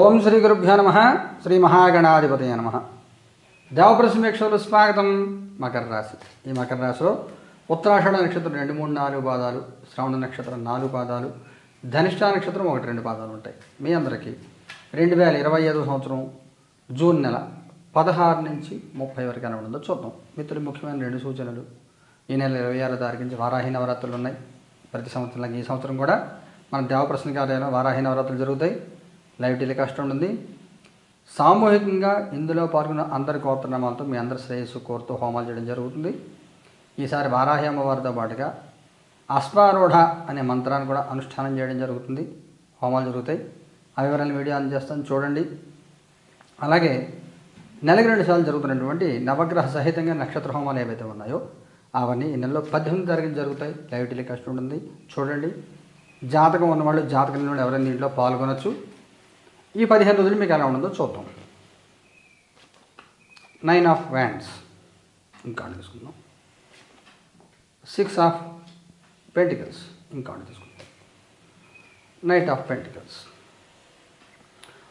ఓం శ్రీ గురుభ్యో నమ. శ్రీ మహాగణాధిపతయ నమ. దేవప్రసమీక్షలు స్వాగతం మకర రాశి. ఈ మకర రాశిలో ఉత్తరాషాఢ నక్షత్రం రెండు మూడు నాలుగు పాదాలు శ్రవణ నక్షత్రం నాలుగు పాదాలు ధనిష్ట నక్షత్రం ఒకటి రెండు పాదాలు ఉంటాయి. మీ అందరికీ రెండు వేల ఇరవై ఐదో సంవత్సరం జూన్ నెల పదహారు నుంచి ముప్పై వరకు అని ఉండదో చూద్దాం. మిత్రులు ముఖ్యమైన రెండు సూచనలు. ఈ నెల ఇరవై ఆరో తారీఖు నుంచి వారాహి నవరాత్రులు ఉన్నాయి. ప్రతి సంవత్సరం ఈ సంవత్సరం కూడా మన దేవప్రసన్న కార్యాలయంలో వారాహి నవరాత్రులు జరుగుతాయి. లైవ్ టెలికాస్ట్ ఉంటుంది. సామూహికంగా ఇందులో పాల్గొన్న అందరి గోత్రనామాలతో మీ అందరి శ్రేయస్సు కోరుతూ హోమాలు చేయడం జరుగుతుంది. ఈసారి వారాహి అమ్మవారితో పాటుగా అశ్వారూఢ అనే మంత్రాన్ని కూడా అనుష్ఠానం చేయడం జరుగుతుంది. హోమాలు జరుగుతాయి. ఆ వివరాలు వీడియో అందజేస్తాను. చూడండి. అలాగే నెలకి రెండు సార్లు జరుగుతున్నటువంటి నవగ్రహ సహితంగా నక్షత్ర హోమాలు ఏవైతే ఉన్నాయో అవన్నీ ఈ నెలలో పద్దెనిమిది తరగతి జరుగుతాయి. లైవ్ టెలికాస్ట్ ఉంటుంది. చూడండి. జాతకం ఉన్నవాళ్ళు జాతకం ఉన్నవాళ్ళు ఎవరైనా దీంట్లో పాల్గొనొచ్చు. ఈ పదిహేను రోజులు మీకు ఎలా ఉండదో చూద్దాం. నైన్ ఆఫ్ వ్యాండ్స్ ఇంకా తీసుకుందాం. సిక్స్ ఆఫ్ పెంటికల్స్ ఇంకా తీసుకుందాం. నైట్ ఆఫ్ పెంటికల్స్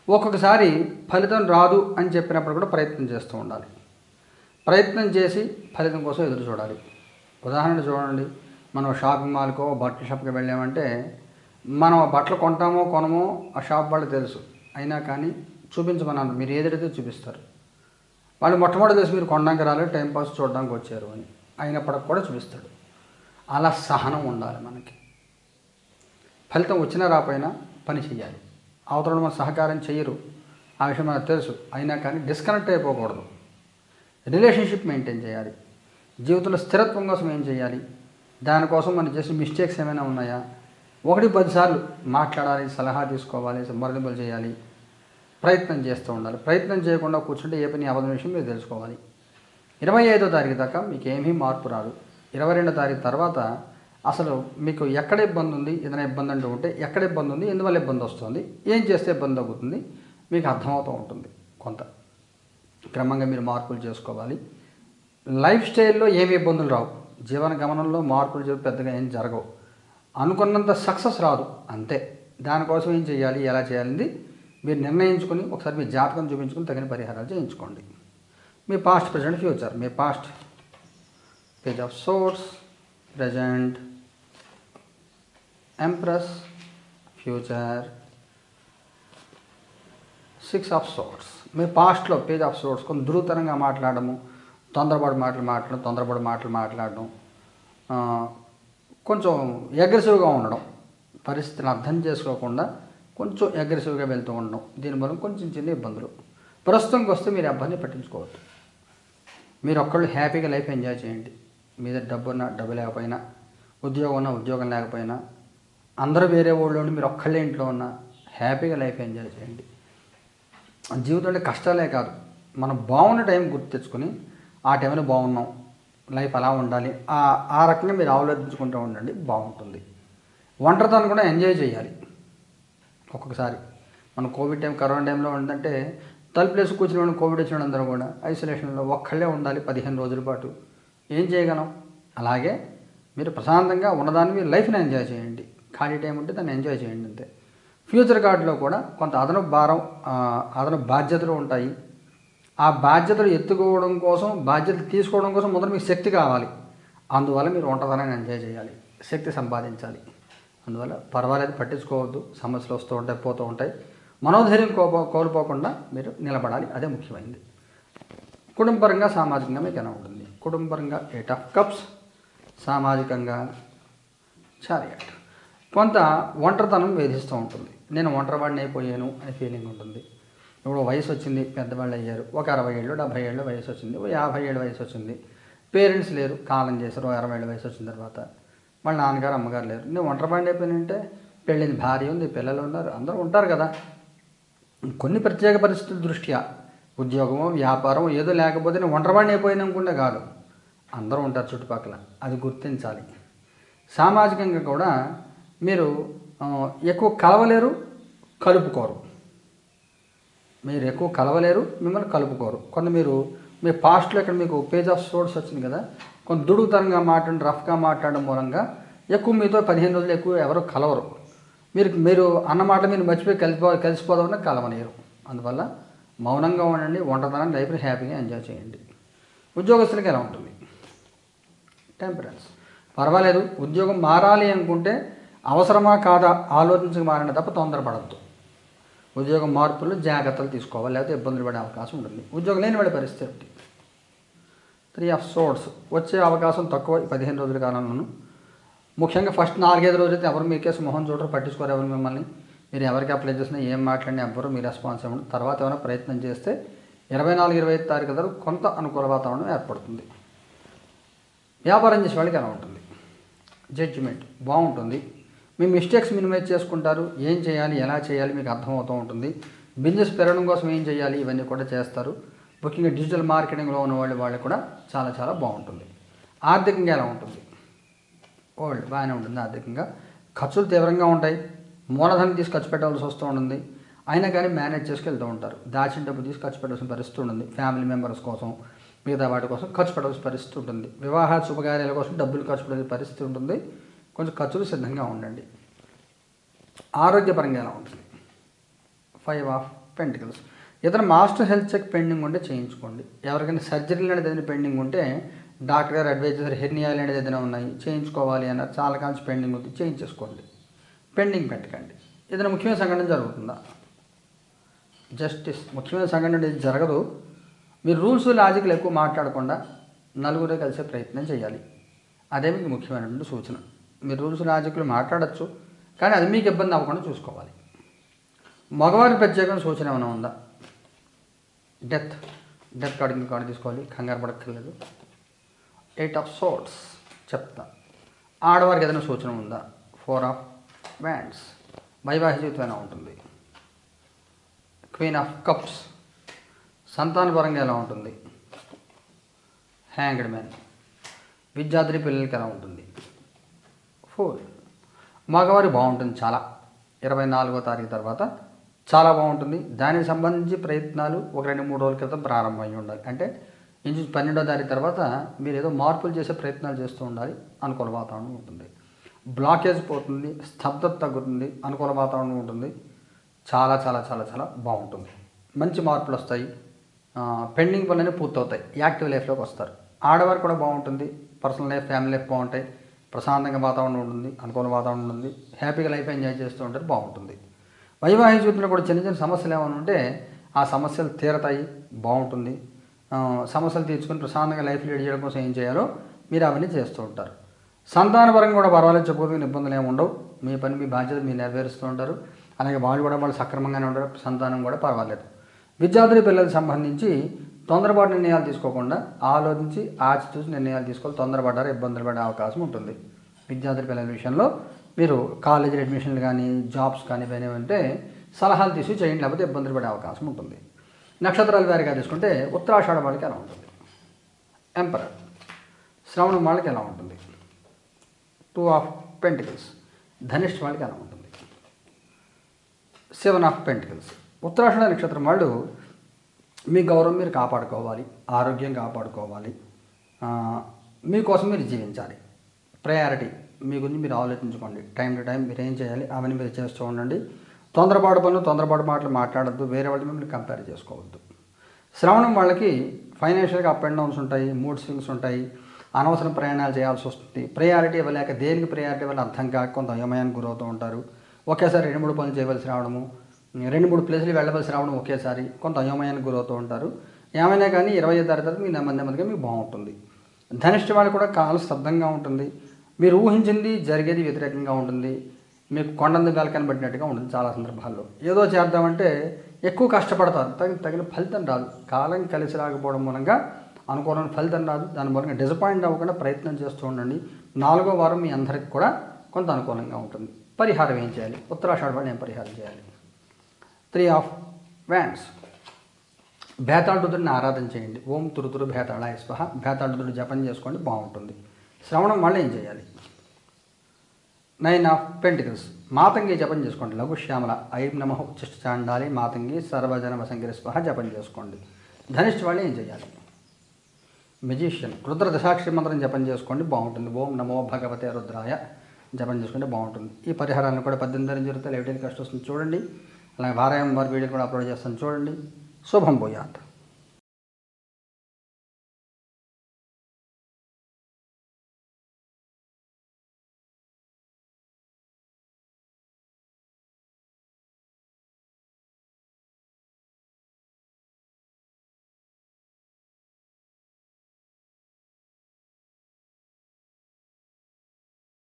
ఒక్కొక్కసారి ఫలితం రాదు అని చెప్పినప్పుడు కూడా ప్రయత్నం చేస్తూ ఉండాలి. ప్రయత్నం చేసి ఫలితం కోసం ఎదురు చూడాలి. ఉదాహరణ చూడండి. మనం షాపింగ్ మాల్కో బట్టల షాప్కి వెళ్ళామంటే మనం బట్టలు కొంటామో కొనమో ఆ షాప్ వాళ్ళకి తెలుసు. అయినా కానీ చూపించమన్నాను. మీరు ఏదైతే చూపిస్తారు. వాళ్ళు మొట్టమొదటి దశ మీరు కొనడానికి రాలేదు టైంపాస్ చూడడానికి వచ్చారు అని. అయినప్పటికి కూడా చూపిస్తాడు. అలా సహనం ఉండాలి మనకి. ఫలితం వచ్చినా రాపోయినా పని చేయాలి అవతల మన సహకారం చేయరు ఆ విషయం మనకు తెలుసు. అయినా కానీ డిస్కనెక్ట్ అయిపోకూడదు. రిలేషన్షిప్ మెయింటైన్ చేయాలి. జీవితంలో స్థిరత్వం కోసం ఏం చేయాలి దానికోసం మనం చేసిన మిస్టేక్స్ ఏమైనా ఉన్నాయా? ఒకటి పదిసార్లు మాట్లాడాలి సలహా తీసుకోవాలి సంప్రదింపులు చేయాలి ప్రయత్నం చేస్తూ ఉండాలి. ప్రయత్నం చేయకుండా కూర్చుంటే ఏ పని అబద్ధం విషయం మీరు తెలుసుకోవాలి. ఇరవై ఐదో తారీఖు దాకా మీకు ఏమీ మార్పు రాదు. ఇరవై రెండో తారీఖు తర్వాత అసలు మీకు ఎక్కడ ఇబ్బంది ఉంది ఏదైనా ఇబ్బంది అంటూ ఉంటే ఎక్కడ ఇబ్బంది ఉంది ఎందువల్ల ఇబ్బంది వస్తుంది ఏం చేస్తే ఇబ్బంది తగ్గుతుంది మీకు అర్థమవుతూ ఉంటుంది కొంత. క్రమంగా మీరు మార్పులు చేసుకోవాలి. లైఫ్ స్టైల్లో ఏమి ఇబ్బందులు రావు. జీవన గమనంలో మార్పులు పెద్దగా ఏం జరగవు. అనుకున్నంత సక్సెస్ రాదు. అంతే. దానికోసం ఏం చేయాలి ఎలా చేయాలి మీరు నిర్ణయించుకొని ఒకసారి మీ జాతకం చూపించుకొని తగిన పరిహారాలు చేయించుకోండి. మీ past present future me past page of swords present empress future six of swords మీ పాస్ట్లో పేజ్ ఆఫ్ సోర్స్ కొంచెం ధృతరంగా మాట్లాడము తొందరపడి మాటలు మాట్లాడడం తొందరపడి మాటలు మాట్లాడడం కొంచెం అగ్రెసివ్గా ఉండడం. పరిస్థితిని అర్థం చేసుకోకుండా కొంచెం అగ్రెసివ్గా వెళ్తూ ఉండడం. దీనివల్ల కొంచెం చిన్న ఇబ్బందులు. ప్రస్తుతంకి వస్తే మీరు అబ్బాయిని పట్టించుకోవద్దు. మీరు ఒక్కళ్ళు హ్యాపీగా లైఫ్ ఎంజాయ్ చేయండి. మీద డబ్బు ఉన్నా డబ్బు లేకపోయినా ఉద్యోగం ఉన్నా ఉద్యోగం లేకపోయినా అందరూ వేరే ఊళ్ళో ఉండి మీరు ఒక్కళ్ళే ఇంట్లో ఉన్నా హ్యాపీగా లైఫ్ ఎంజాయ్ చేయండి. జీవితంలో కష్టాలే కాదు. మనం బాగున్న టైం గుర్తు తెచ్చుకొని ఆ టైంలో బాగున్నాం. లైఫ్ అలా ఉండాలి. ఆ ఆ రకంగా మీరు ఆలోచించుకుంటూ ఉండండి బాగుంటుంది. ఒంటరితనం కూడా ఎంజాయ్ చేయాలి. ఒక్కొక్కసారి మన కోవిడ్ టైం కరోనా టైంలో ఉందంటే తలుపులేసి కూర్చుని కోవిడ్ వచ్చిన అందరూ కూడా ఐసోలేషన్లో ఒక్కళ్ళే ఉండాలి పదిహేను రోజుల పాటు. ఏం చేయగలం? అలాగే మీరు ప్రశాంతంగా ఉన్నదాన్ని మీరు లైఫ్ని ఎంజాయ్ చేయండి. ఖాళీ టైం ఉంటే దాన్ని ఎంజాయ్ చేయండి అంతే. ఫ్యూచర్ కార్డులో కూడా కొంత అదనపు భారం అదనపు బాధ్యతలు ఉంటాయి. ఆ బాధ్యతలు ఎత్తుకోవడం కోసం బాధ్యతలు తీసుకోవడం కోసం మొదట మీకు శక్తి కావాలి. అందువల్ల మీరు ఒంటరితనాన్ని ఎంజాయ్ చేయాలి. శక్తి సంపాదించాలి. అందువల్ల పర్వాలేదు పట్టించుకోవద్దు. సమస్యలు వస్తూ ఉంటాయి పోతూ ఉంటాయి. మనోధైర్యం కోప కోల్పోకుండా మీరు నిలబడాలి. అదే ముఖ్యమైనది. కుటుంబపరంగా సామాజికంగా మీకు ఎలా ఉంటుంది? కుటుంబపరంగా ఎయిట్ ఆఫ్ కప్స్ సామాజికంగా చారియట్ కొంత ఒంటరితనం వేధిస్తూ ఉంటుంది. నేను ఒంటరివాడిని అయిపోయాను అనే ఫీలింగ్ ఉంటుంది. ఇప్పుడు వయసు వచ్చింది పెద్దవాళ్ళు అయ్యారు ఒక అరవై ఏళ్ళు డెబ్భై ఏళ్ళు వయసు వచ్చింది ఓ యాభై ఏళ్ళు వయసు వచ్చింది పేరెంట్స్ లేరు కాలం చేశారు అరవై ఏళ్ళు వయసు వచ్చిన తర్వాత. వాళ్ళ నాన్నగారు అమ్మగారు లేరు. నేను ఒంటరివాడిని అయిపోయినంటే పెళ్ళిన భార్య ఉంది పిల్లలు ఉన్నారు అందరూ ఉంటారు కదా. కొన్ని ప్రత్యేక పరిస్థితుల దృష్ట్యా ఉద్యోగమో వ్యాపారం ఏదో లేకపోతే నేను ఒంటరివాడిని అయిపోయినా అనుకుంటే కాదు. అందరూ ఉంటారు చుట్టుపక్కల అది గుర్తించాలి. సామాజికంగా కూడా మీరు ఎక్కువ కలవలేరు కలుపుకోరు. మీరు ఎక్కువ కలవలేరు మిమ్మల్ని కలుపుకోరు. కొన్ని మీరు మీ పాస్ట్లో ఇక్కడ మీకు పేజ్ ఆఫ్ సోర్స్ వచ్చింది కదా కొంత దుడుగుతనంగా మాట్లాడి రఫ్గా మాట్లాడడం మూలంగా ఎక్కువ మీతో పదిహేను రోజులు ఎక్కువ ఎవరు కలవరు. మీరు మీరు అన్నమాట మీరు మర్చిపోయి కలిసిపో కలిసిపోదామని కలవనీయరు. అందువల్ల మౌనంగా ఉండండి ఒంటరితనాన్ని లైఫ్ని హ్యాపీగా ఎంజాయ్ చేయండి. ఉద్యోగస్తులకి ఎలా ఉంటుంది? టెంపరెన్స్ పర్వాలేదు ఉద్యోగం మారాలి అనుకుంటే అవసరమా కాదా ఆలోచించక మారండి తప్ప తొందరపడద్దు. ఉద్యోగం మార్పులు జాగ్రత్తలు తీసుకోవాలి లేకపోతే ఇబ్బందులు పడే అవకాశం ఉంటుంది. ఉద్యోగం లేని వాడి పరిస్థితి త్రీ ఆఫ్ సోర్స్ వచ్చే అవకాశం తక్కువ ఈ పదిహేను రోజుల కాలంలోను. ముఖ్యంగా ఫస్ట్ నాలుగైదు రోజులైతే ఎవరు మీ కేసు మొహం చూడరు పట్టించుకోరు ఎవరు మిమ్మల్ని. మీరు ఎవరికి అప్లై చేసినా ఏం మాట్లాడినా ఎవ్వరు మీ రెస్పాన్స్ ఇవ్వండి తర్వాత ఏమైనా ప్రయత్నం చేస్తే ఇరవై నాలుగు ఇరవై ఐదు తారీఖు ధర కొంత అనుకూల వాతావరణం ఏర్పడుతుంది. వ్యాపారం చేసే వాళ్ళకి ఎలా ఉంటుంది? జడ్జిమెంట్ బాగుంటుంది. మీ మిస్టేక్స్ మినిమైజ్ చేసుకుంటారు. ఏం చేయాలి? ఎలా చేయాలి? మీకు అర్థమవుతూ ఉంటుంది. బిజినెస్ పెరగడం కోసం ఏం చేయాలి? ఇవన్నీ కూడా చేస్తారు. ముఖ్యంగా డిజిటల్ మార్కెటింగ్లో ఉన్న వాళ్ళు వాళ్ళు కూడా చాలా చాలా బాగుంటుంది. ఆర్థికంగా ఎలా ఉంటుంది? ఓల్డ్ బాగానే ఉంటుంది ఆర్థికంగా. ఖర్చులు తీవ్రంగా ఉంటాయి. మూలధనం తీసి ఖర్చు పెట్టాల్సి వస్తూ ఉంటుంది. అయినా కానీ మేనేజ్ చేసుకెళ్తూ ఉంటారు. దాచిన డబ్బు తీసి ఖర్చు పెట్టాల్సిన పరిస్థితి ఉంటుంది. ఫ్యామిలీ మెంబర్స్ కోసం మిగతా వాటి కోసం ఖర్చు పెట్టాల్సిన పరిస్థితి ఉంటుంది. వివాహ శుభకార్యాల కోసం డబ్బులు ఖర్చు పెట్టే పరిస్థితి ఉంటుంది. కొంచెం ఖర్చులు సిద్ధంగా ఉండండి. ఆరోగ్యపరంగా ఎలా ఉంటుంది? ఫైవ్ ఆఫ్ పెంటికల్స్ ఇతర మాస్టర్ హెల్త్ చెక్ పెండింగ్ ఉంటే చేయించుకోండి. ఎవరికైనా సర్జరీ లాంటిది ఏదైనా పెండింగ్ ఉంటే డాక్టర్ గారు అడ్వైజ్ చేశారు హెర్నియా లాంటిది ఏదైనా ఉన్నాయి చేయించుకోవాలి అన్నారు చాలా కాల్సి పెండింగ్ ఉంది చేయించేసుకోండి. పెండింగ్ పెట్టకండి. ఏదైనా ముఖ్యమైన సంఘటన జరుగుతుందా? జస్టిస్ ముఖ్యమైన సంఘటన అనేది జరగదు. మీరు రూల్స్ లాజిక్లు ఎక్కువ మాట్లాడకుండా నలుగురే కలిసే ప్రయత్నం చేయాలి. అదే మీకు ముఖ్యమైనటువంటి సూచన. మీరు రూల్స్ నాయకులు మాట్లాడచ్చు కానీ అది మీకు ఇబ్బంది అవ్వకుండా చూసుకోవాలి. మగవారి ప్రత్యేకమైన సూచన ఏమైనా ఉందా? డెత్ డెత్ కార్డు ఇంకా కార్డు తీసుకోవాలి కంగారు పడక్కర్లేదు. ఎయిట్ ఆఫ్ సోట్స్ చెప్తా. ఆడవారికి ఏదైనా సూచన ఉందా? ఫోర్ ఆఫ్ బ్యాండ్స్ వైవాహిక జీవితం ఎలా ఉంటుంది? క్వీన్ ఆఫ్ కప్స్ సంతానపరంగా ఎలా ఉంటుంది? హ్యాంగ్డ్ మ్యాన్ విద్యార్థి పిల్లలకి ఎలా ఉంటుంది? ఫోర్ మగవారి బాగుంటుంది చాలా. ఇరవై నాలుగో తారీఖు తర్వాత చాలా బాగుంటుంది. దానికి సంబంధించి ప్రయత్నాలు ఒక రెండు మూడు రోజుల క్రితం ప్రారంభమై ఉండాలి. అంటే ఇంచు పన్నెండో తారీఖు తర్వాత మీరు ఏదో మార్పులు చేసే ప్రయత్నాలు చేస్తూ ఉండాలి. అనుకూల వాతావరణం ఉంటుంది. బ్లాకేజ్ పోతుంది. స్తబ్దత తగ్గుతుంది. అనుకూల వాతావరణం ఉంటుంది. చాలా చాలా చాలా చాలా బాగుంటుంది. మంచి మార్పులు వస్తాయి. పెండింగ్ పనులన్నీ పూర్తవుతాయి. యాక్టివ్ లైఫ్లోకి వస్తారు. ఆడవారు కూడా బాగుంటుంది. పర్సనల్ లైఫ్ ఫ్యామిలీ లైఫ్ బాగుంటాయి. ప్రశాంతంగా వాతావరణం ఉంటుంది అనుకూల వాతావరణం ఉంటుంది హ్యాపీగా లైఫ్ ఎంజాయ్ చేస్తూ ఉంటారు బాగుంటుంది. వైవాహిక జీవితంలో కూడా చిన్న చిన్న సమస్యలు ఏమైనా ఉంటే ఆ సమస్యలు తీరతాయి బాగుంటుంది. సమస్యలు తీర్చుకొని ప్రశాంతంగా లైఫ్ లీడ్ చేయడం కోసం ఏం చేయాలో మీరు అవన్నీ చేస్తూ ఉంటారు. సంతానపరంగా కూడా పర్వాలేదు చెప్పుకోదగిన ఇబ్బందులు ఏమి ఉండవు. మీ పని మీ బాధ్యత మీరు నెరవేరుస్తూ ఉంటారు. అలాగే వాళ్ళు కూడా వాళ్ళు సక్రమంగానే ఉంటారు సంతానం కూడా పర్వాలేదు. విద్యార్థుల పిల్లలకు సంబంధించి తొందరపాటు నిర్ణయాలు తీసుకోకుండా ఆలోచించి ఆచితూచి నిర్ణయాలు తీసుకోవాలి. తొందరపడ్డారు ఇబ్బందులు పడే అవకాశం ఉంటుంది. విద్యార్థుల పిల్లల విషయంలో మీరు కాలేజీ అడ్మిషన్లు కానీ జాబ్స్ కానీ పోయినవి ఉంటే సలహాలు తీసి చేయండి. లేకపోతే ఇబ్బందులు పడే అవకాశం ఉంటుంది. నక్షత్రాలు వారిగా తీసుకుంటే ఉత్తరాషాఢ వాళ్ళకి ఎలా ఉంటుంది? ఎంపరర్ శ్రవణం వాళ్ళకి ఎలా ఉంటుంది? టూ ఆఫ్ పెంటికల్స్ ధనిష్ఠ వాళ్ళకి ఎలా ఉంటుంది? సెవెన్ ఆఫ్ పెంటికల్స్ ఉత్తరాషాఢ నక్షత్రం వాళ్ళు మీ గౌరవం మీరు కాపాడుకోవాలి ఆరోగ్యం కాపాడుకోవాలి. మీకోసం మీరు జీవించాలి. ప్రయారిటీ మీ గురించి మీరు ఆలోచించుకోండి. టైం టు టైం మీరు ఏం చేయాలి అవన్నీ మీరు చేస్తూ ఉండండి. తొందరపాటు పనులు తొందరపాటు మాటలు మాట్లాడద్దు. వేరే వాళ్ళతో మిమ్మల్ని కంపేర్ చేసుకోవద్దు. శ్రవణం వాళ్ళకి ఫైనాన్షియల్గా అప్ అండ్ డౌన్స్ ఉంటాయి మూడ్ స్వింగ్స్ ఉంటాయి అనవసరం ప్రయాణాలు చేయాల్సి వస్తుంది. ప్రయారిటీ ఇవ్వలేక దేనికి ప్రయారిటీ ఇవ్వాలి అర్థం కాక కొంత అయోమయానికి గురవుతూ ఉంటారు. ఒకేసారి రెండు మూడు పనులు చేయవలసి రావడము రెండు మూడు ప్లేసులు వెళ్ళవలసి రావడం ఒకేసారి కొంత అయోమయానికి గురవుతూ ఉంటారు. ఏమైనా కానీ ఇరవై ఐదు తర్వాత మీ నెమ్మది నెమ్మదిగా మీకు బాగుంటుంది. ధనిష్ట వాళ్ళు కూడా కాలు స్తబ్దంగా ఉంటుంది. మీరు ఊహించింది జరిగేది వ్యతిరేకంగా ఉంటుంది. మీకు కొండంది గాలి కనబడినట్టుగా ఉంటుంది చాలా సందర్భాల్లో. ఏదో చేద్దామంటే ఎక్కువ కష్టపడతారు. తగిన తగిన ఫలితం రాదు. కాలం కలిసి రాకపోవడం మూలంగా అనుకూలమైన ఫలితం రాదు. దాని మూలంగా డిసప్పాయింట్ అవ్వకుండా ప్రయత్నం చేస్తూ ఉండండి. నాలుగో వారం మీ అందరికి కూడా కొంత అనుకూలంగా ఉంటుంది. పరిహారం ఏం చేయాలి? ఉత్తరాషాఢ వాళ్ళు ఏం పరిహారం చేయాలి? త్రీ ఆఫ్ వ్యాండ్స్ భేతాళుతుడిని ఆరాధన చేయండి. ఓం తురుతురు భేతాళాయ స్వహ. భేతాళుతుడు జపం చేసుకోండి బాగుంటుంది. శ్రవణం వల్ల ఏం చేయాలి? Nine of pentacles. మాతంగి జపం చేసుకోండి. లఘు శ్యామల. ఐం నమ ఉచ్చిష్ట చాండాలి. మాతంగి సర్వజన వసంగిరి స్వహ జపం చేసుకోండి. ధనిష్ఠ వాళ్ళు ఏం చేయాలి? మెజిషియన్. రుద్ర దశాక్షి మంత్రం జపం చేసుకోండి బాగుంటుంది. ఓం నమో భగవతే రుద్రాయ. జపం చేసుకుంటే బాగుంటుంది. ఈ పరిహారాలను కూడా పద్దెనిమిది జరుగుతాయి. లైవ్ కష్టం వస్తుంది. చూడండి. అలాగే వారాయం వారి వీడియోలు కూడా అప్లోడ్ చేస్తాను. చూడండి. శుభం పోయాత్